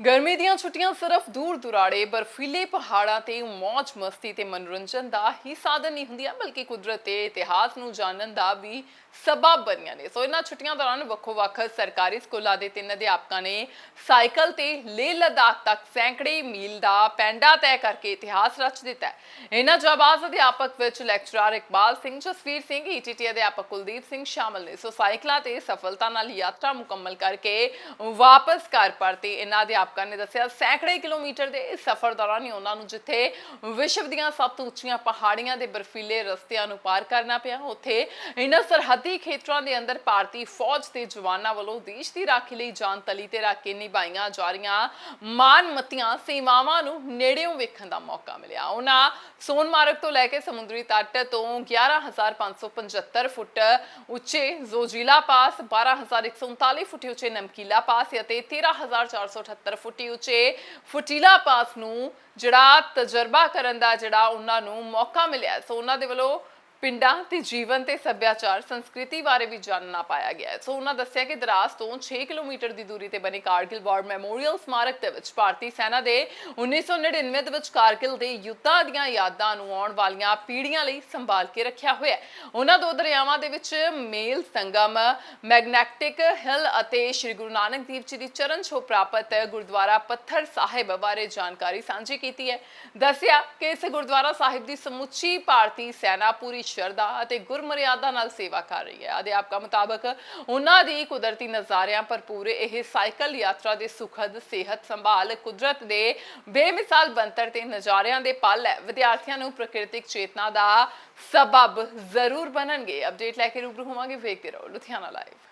ਗਰਮੀ ਦੀਆਂ ਛੁੱਟੀਆਂ ਸਿਰਫ ਦੂਰ ਦੁਰਾੜੇ, ਬਰਫੀਲੇ ਪਹਾੜਾਂ ਤੇ ਮौज ਮਸਤੀ ਤੇ ਮਨੋਰੰਜਨ ਦਾ ਹੀ ਸਾਧਨ ਨਹੀਂ ਹੁੰਦੀਆਂ, ਬਲਕਿ ਕੁਦਰਤ ਤੇ ਇਤਿਹਾਸ ਨੂੰ ਜਾਣਨ ਦਾ ਵੀ ਸਬਬ ਬਣੀਆਂ ਨੇ। ਸੋ ਇਹਨਾਂ ਛੁੱਟੀਆਂ ਦੌਰਾਨ ਵੱਖੋ-ਵੱਖ ਸਰਕਾਰੀ ਸਕੂਲਾਂ ਦੇ ਤਿੰਨ ਅਧਿਆਪਕਾਂ ਨੇ ਸਾਈਕਲ ਤੇ ਲੇਹ ਲਦਾਖ ਤੱਕ ਸੈਂਕੜੇ ਮੀਲ ਦਾ ਪੈਂਡਾ ਤੈਅ ਕਰਕੇ ਇਤਿਹਾਸ ਰਚ ਦਿੱਤਾ ਇਹਨਾਂ ਜਾਬਾਜ਼ ਅਧਿਆਪਕ ਵਿੱਚ ਲੈਕਚਰਰ ਇਕਬਾਲ ਸਿੰਘ, ਜਸਵੀਰ ਸਿੰਘ ਈਟੀਟੀ ਅਧਿਆਪਕ ਕੁਲਦੀਪ ਸਿੰਘ ਸ਼ਾਮਲ ਨੇ। ਸੋ ਸਾਈਕਲਾਂ ਤੇ ਸਫਲਤਾ ਨਾਲ ਯਾਤਰਾ ਮੁਕੰਮਲ ਕਰਕੇ ਵਾਪਸ ਘਰ ਪਰਤੇ ਇਹਨਾਂ ਅਧਿਆਪਕਾਂ ਨੇ ਦੱਸਿਆ, ਸੈਂਕੜੇ ਕਿਲੋਮੀਟਰ ਦੇ ਇਸ ਸਫ਼ਰ ਦੌਰਾਨ ਹੀ ਉਹਨਾਂ ਨੂੰ ਜਿੱਥੇ ਵਿਸ਼ਵ ਦੀਆਂ ਸਭ ਤੋਂ ਉੱਚੀਆਂ ਪਹਾੜੀਆਂ ਦੇ ਬਰਫੀਲੇ ਰਸਤਿਆਂ ਨੂੰ ਪਾਰ ਕਰਨਾ ਪਿਆ, ਉੱਥੇ ਇਹਨਾਂ ਸਰਹੱਦੀ ਖੇਤਰਾਂ ਦੇ ਅੰਦਰ ਭਾਰਤੀ ਫੌਜ ਦੇ ਜਵਾਨਾਂ ਵੱਲੋਂ ਦੇਸ਼ ਦੀ ਰਾਖੀ ਲਈ ਜਾਨ ਤਲੀ ਤੇ ਰੱਖ ਕੇ ਨਿਭਾਈਆਂ ਜਾ ਰਹੀਆਂ ਮਾਨਮਤੀਆਂ ਸੇਵਾਵਾਂ ਨੂੰ ਨੇੜਿਓਂ ਵੇਖਣ ਦਾ ਮੌਕਾ ਮਿਲਿਆ। ਉਹਨਾਂ ਸੋਨਮਾਰਗ ਤੋਂ ਲੈ ਕੇ ਸਮੁੰਦਰੀ ਤੱਟ ਤੋਂ 11575 ਫੁੱਟ ਉੱਚੇ ਜ਼ੋਜੀਲਾ ਪਾਸ 12139 ਫੁੱਟ ਉੱਚੇ ਨਮਕੀਲਾ ਪਾਸ ਅਤੇ 13478 ਫੁੱਟ ਉੱਚੇ ਫੁਟੀਲਾ ਪਾਸ ਨੂੰ ਜਿਹੜਾ ਤਜਰਬਾ ਕਰਨ ਦਾ ਜਿਹੜਾ ਉਹਨਾਂ ਨੂੰ ਮੌਕਾ ਮਿਲਿਆ ਸੋ ਉਹਨਾਂ ਦੇ ਵੱਲੋਂ ਪਿੰਡਾਂ ਤੇ ਜੀਵਨ ਤੇ ਸੱਭਿਆਚਾਰ, ਸੰਸਕ੍ਰਿਤੀ ਬਾਰੇ ਵੀ ਜਾਣਨਾ ਪਾਇਆ ਗਿਆ ਹੈ। ਸੋ ਉਹਨਾਂ ਦੱਸਿਆ ਕਿ ਦਰਾਸ ਤੋਂ 6 ਕਿਲੋਮੀਟਰ ਦੀ ਦੂਰੀ ਤੇ ਬਣੇ ਕਾਰਗਿਲ ਵਾਰ ਮੈਮੋਰੀਅਲ ਸਮਾਰਕ ਦੇ ਵਿੱਚ ਭਾਰਤੀ ਸੈਨਾ ਦੇ 1999 ਦੇ ਵਿੱਚ ਕਾਰਗਿਲ ਦੇ ਯੁੱਧਾਂ ਦੀਆਂ ਯਾਦਾਂ ਨੂੰ ਆਉਣ ਵਾਲੀਆਂ ਪੀੜ੍ਹੀਆਂ ਲਈ ਸੰਭਾਲ ਕੇ ਰੱਖਿਆ ਹੋਇਆ ਹੈ ਉਹਨਾਂ ਦੋ ਦਰਿਆਵਾਂ ਦੇ ਵਿੱਚ ਮੇਲ ਸੰਗਮ ਮੈਗਨੈਟਿਕ ਹਿਲ ਅਤੇ ਸ੍ਰੀ ਗੁਰੂ ਨਾਨਕ ਦੇਵ ਜੀ ਦੀ ਚਰਨ ਛੋਹ ਪ੍ਰਾਪਤ ਗੁਰਦੁਆਰਾ ਪੱਥਰ ਸਾਹਿਬ ਬਾਰੇ ਜਾਣਕਾਰੀ ਸਾਂਝੀ ਕੀਤੀ ਹੈ ਦੱਸਿਆ ਕਿ ਇਸ ਗੁਰਦੁਆਰਾ ਸਾਹਿਬ ਦੀ ਸਮੁੱਚੀ ਭਾਰਤੀ ਸੈਨਾ ਪੂਰੀ ਸ਼ਰਧਾ ਅਤੇ ਗੁਰਮਰਿਆਦਾ ਨਾਲ ਸੇਵਾ ਕਰ ਰਹੀ ਹੈ। ਅਧਿਆਪਕਾਂ ਮੁਤਾਬਕ ਉਹਨਾਂ ਦੀ ਕੁਦਰਤੀ ਨਜ਼ਾਰਿਆਂ ਭਰਪੂਰ ਇਹ ਸਾਈਕਲ ਯਾਤਰਾ ਦੇ ਸੁਖਦ ਸਿਹਤ ਸੰਭਾਲ, ਕੁਦਰਤ ਦੇ ਬੇਮਿਸਾਲ ਬੰਤਰ ਤੇ ਨਜ਼ਾਰਿਆਂ ਦੇ ਪਲ ਹੈ। ਵਿਦਿਆਰਥੀਆਂ ਨੂੰ ਪ੍ਰਕਿਰਤਿਕ ਚੇਤਨਾ ਦਾ ਸਬਬ ਜ਼ਰੂਰ ਬਣਨਗੇ। ਅਪਡੇਟ ਲੈ ਕੇ ਰੂਬਰੂ ਹੋਵਾਂਗੇ ਵੇਖਦੇ ਰਹੋ ਲੁਧਿਆਣਾ ਲਾਈਵ।